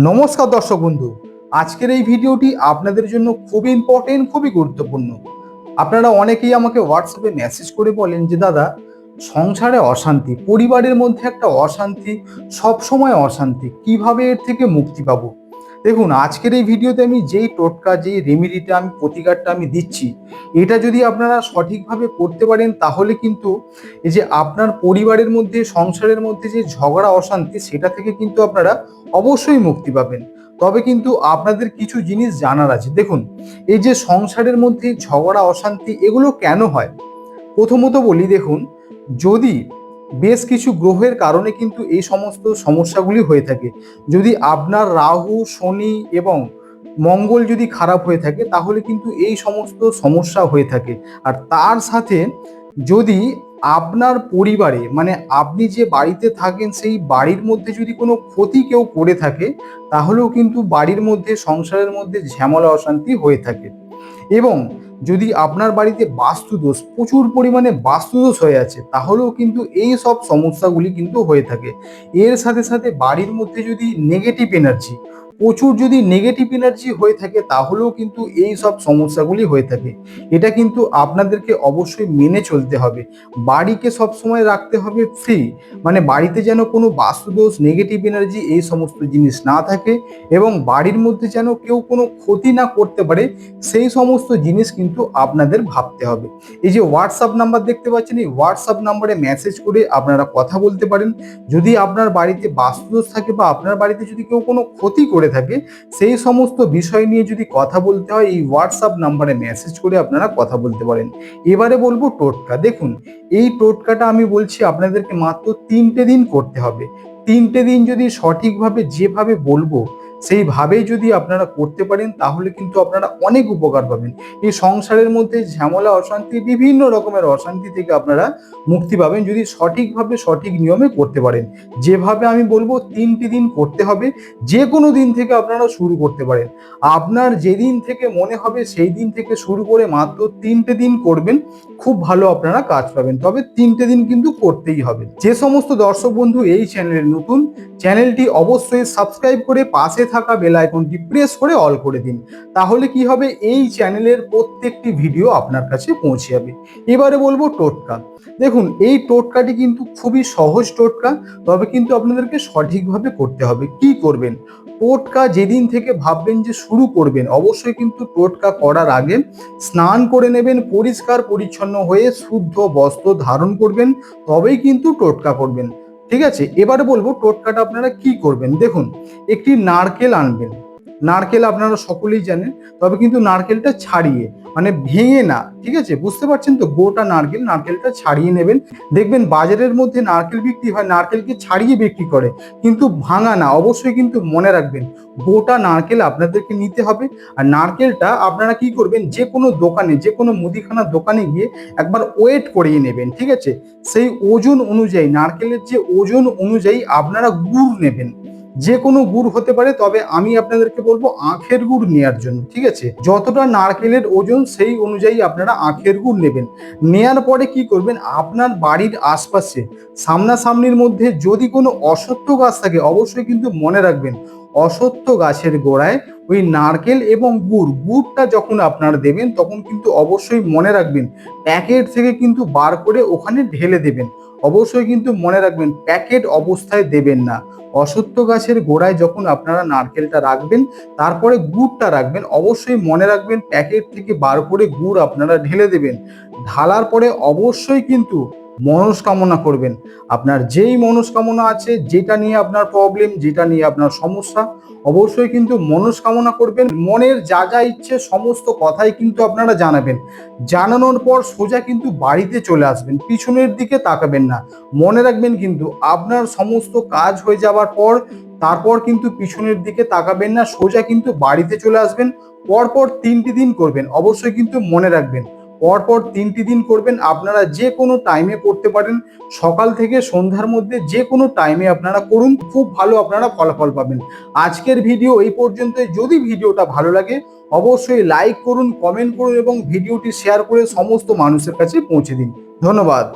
নমস্কার দর্শক বন্ধু। আজকের এই ভিডিওটি আপনাদের জন্য খুবই ইম্পর্টেন্ট খুবই গুরুত্বপূর্ণ। আপনারা অনেকেই আমাকে হোয়াটসঅ্যাপে মেসেজ করে বলেন যে, দাদা, সংসারে অশান্তি, পরিবারের মধ্যে একটা অশান্তি, সবসময় অশান্তি, কীভাবে এর থেকে মুক্তি পাবো? দেখুন, আজকের এই ভিডিওতে আমি যেই টোটকা, যেই রেমিডিটা, আমি প্রতিকারটা আমি দিচ্ছি, এটা যদি আপনারা সঠিকভাবে করতে পারেন, তাহলে কিন্তু এই যে আপনার পরিবারের মধ্যে, সংসারের মধ্যে যে ঝগড়া, অশান্তি, সেটা থেকে কিন্তু আপনারা অবশ্যই মুক্তি পাবেন। তবে কিন্তু আপনাদের কিছু জিনিস জানার আছে। দেখুন, এই যে সংসারের মধ্যে ঝগড়া, অশান্তি, এগুলো কেন হয়? প্রথমত বলি, দেখুন, যদি বেশ কিছু গ্রহের কারণে কিন্তু এই সমস্ত সমস্যাগুলি হয়ে থাকে। যদি আপনার রাহু, শনি এবং মঙ্গল যদি খারাপ হয়ে থাকে, তাহলে কিন্তু এই সমস্ত সমস্যা হয়ে থাকে। আর তার সাথে যদি আপনার পরিবারে মানে আপনি যে বাড়িতে থাকেন, সেই বাড়ির মধ্যে যদি কোনো ক্ষতি কেউ করে থাকে, তাহলেও কিন্তু বাড়ির মধ্যে, সংসারের মধ্যে ঝামেলা, অশান্তি হয়ে থাকে। এবং যদি আপনার বাড়িতে বাস্তুদোষ, প্রচুর পরিমাণে বাস্তুদোষ হয়ে আছে, তাহলেও কিন্তু এই সব সমস্যাগুলি কিন্তু হয়ে থাকে। এর সাথে সাথে বাড়ির মধ্যে যদি নেগেটিভ এনার্জি প্রচুর যদি নেগেটিভ এনার্জি হয়ে থাকে, তাহলেও কিন্তু এই সব সমস্যাগুলি হয়ে থাকে। এটা কিন্তু আপনাদেরকে অবশ্যই মেনে চলতে হবে। বাড়িকে সবসময় রাখতে হবে ফ্রি মানে বাড়িতে যেন কোনো বাস্তুদোষ নেগেটিভ এনার্জি এই সমস্ত জিনিস না থাকে এবং বাড়ির মধ্যে যেন কেউ কোনো ক্ষতি না করতে পারে, সেই সমস্ত জিনিস কিন্তু আপনাদের ভাবতে হবে। এই যে হোয়াটসঅ্যাপ নাম্বার দেখতে পাচ্ছেন, এই হোয়াটসঅ্যাপ নাম্বারে মেসেজ করে আপনারা কথা বলতে পারেন। যদি আপনার বাড়িতে বাস্তুদোষ থাকে বা আপনার বাড়িতে যদি কেউ কোনো ক্ষতি করে থাকে। সেই সমস্ত বিষয় নিয়ে যদি কথা বলতে হয়, এই হোয়াটসঅ্যাপ নাম্বারে মেসেজ করে আপনারা কথা বলতে পারেন। এবারে বলব টোটকা। দেখুন, এই টোটকাটা আমি বলছি আপনাদেরকে মাত্র তিনটে দিন করতে হবে। তিনটে দিন যদি সঠিকভাবে যেভাবে বলব সেইভাবেই যদি আপনারা করতে পারেন, তাহলে কিন্তু আপনারা অনেক উপকার পাবেন। এই সংসারের মধ্যে ঝামেলা, অশান্তি, বিভিন্ন রকমের অশান্তি থেকে আপনারা মুক্তি পাবেন যদি সঠিকভাবে সঠিক নিয়মে করতে পারেন। যেভাবে আমি বলব, তিনটি দিন করতে হবে যে কোনো দিন থেকে আপনারা শুরু করতে পারেন। আপনার যেদিন থেকে মনে হবে, সেই দিন থেকে শুরু করে মাত্র তিনটে দিন করবেন, খুব ভালো আপনারা কাজ পাবেন। তবে তিনটে দিন কিন্তু করতেই হবে। যে সমস্ত দর্শক বন্ধু এই চ্যানেলে নতুন, চ্যানেলটি অবশ্যই সাবস্ক্রাইব করে পাশে থাকা বেল আইকনটি প্রেস করে অল করে দিন। তাহলে কি হবে? এই চ্যানেলের প্রত্যেকটি ভিডিও আপনার কাছে পৌঁছে যাবে। এবারে বলব টোটকা। দেখুন, এই টোটকাটি কিন্তু খুবই সহজ টোটকা, তবে কিন্তু আপনাদেরকে সঠিকভাবে করতে হবে। কি করবেন? টোটকা যেদিন থেকে ভাববেন যে শুরু করবেন, অবশ্যই কিন্তু টোটকা করার আগে স্নান করে নেবেন পরিষ্কার পরিচ্ছন্ন হয়ে শুদ্ধ বস্ত্র ধারণ করবেন, তবেই কিন্তু টোটকা করবেন। ঠিক আছে? এবারে বলব টোটকাটা আপনারা কি করবেন? দেখুন একটি নারকেল আনবেন। নারকেল আপনারা সকলেই জানেন, তবে কিন্তু নারকেলটা ছাড়িয়ে মানে ভেঙে না, ঠিক আছে? বুঝতে পারছেন তো? গোটা নারকেল, নারকেলটা ছাড়িয়ে নেবেন। দেখবেন বাজারের মধ্যে নারকেল বিক্রি হয়, নারকেলকে ছাড়িয়ে বিক্রি করে, কিন্তু ভাঙা না, অবশ্যই কিন্তু মনে রাখবেন, গোটা নারকেল আপনাদেরকে নিতে হবে। আর নারকেলটা আপনারা কি করবেন, যে কোনো দোকানে, যে কোনো মুদিখানার দোকানে গিয়ে একবার ওয়েট করিয়ে নেবেন, ঠিক আছে? সেই ওজন অনুযায়ী, নারকেলের যে ওজন অনুযায়ী আপনারা গুড় নেবেন। যে কোনো গুড় হতে পারে, তবে আমি আপনাদেরকে বলব আখের গুড় নেওয়ার জন্য, ঠিক আছে? যতটা নারকেলের ওজন, সেই অনুযায়ী আপনারা আখের গুড় নেবেন। নেয়ার পরে কি করবেন, আপনার বাড়ির আশপাশে, সামনাসামনির মধ্যে যদি কোনো অসত্য গাছ থাকে, অবশ্যই কিন্তু মনে রাখবেন অসত্য গাছের গোড়ায় ওই নারকেল এবং গুড়, গুড়টা যখন আপনারা দেবেন তখন কিন্তু অবশ্যই মনে রাখবেন প্যাকেট থেকে কিন্তু বার করে ওখানে ঢেলে দেবেন। অবশ্যই কিন্তু মনে রাখবেন প্যাকেট অবস্থায় দেবেন না। অসত্য গাছের গোড়ায় যখন আপনারা নারকেলটা রাখবেন, তারপরে গুড়টা রাখবেন, অবশ্যই মনে রাখবেন প্যাকেট থেকে বার করে গুড় আপনারা ঢেলে দেবেন। ঢালার পরে অবশ্যই কিন্তু মনস্কামনা করবেন। আপনার যেই মনস্কামনা আছে, যেটা নিয়ে আপনার প্রবলেম যেটা নিয়ে আপনার সমস্যা, অবশ্যই কিন্তু মনস্কামনা করবেন। মনের যা যা ইচ্ছে, সমস্ত কথাই কিন্তু আপনারা জানাবেন। জানানোর পর সোজা কিন্তু বাড়িতে চলে আসবেন। পিছনের দিকে তাকাবেন না। মনে রাখবেন কিন্তু আপনার সমস্ত কাজ হয়ে যাওয়ার পর, তারপর কিন্তু পিছনের দিকে তাকাবেন না। সোজা কিন্তু বাড়িতে চলে আসবেন। পরপর তিনটি দিন করবেন। অবশ্যই কিন্তু মনে রাখবেন। পরপর তিনটি দিন করবেন। আপনারা যে কোনো টাইমে করতে পারেন। সকাল থেকে সন্ধ্যার মধ্যে যে কোনো টাইমে আপনারা করুন। খুব ভালো আপনারা ফলাফল পাবেন। আজকের ভিডিও এই পর্যন্ত যদি ভিডিওটা ভালো লাগে, অবশ্যই লাইক করুন কমেন্ট করুন এবং ভিডিওটি শেয়ার করে সমস্ত মানুষের কাছে পৌঁছে দিন। ধন্যবাদ।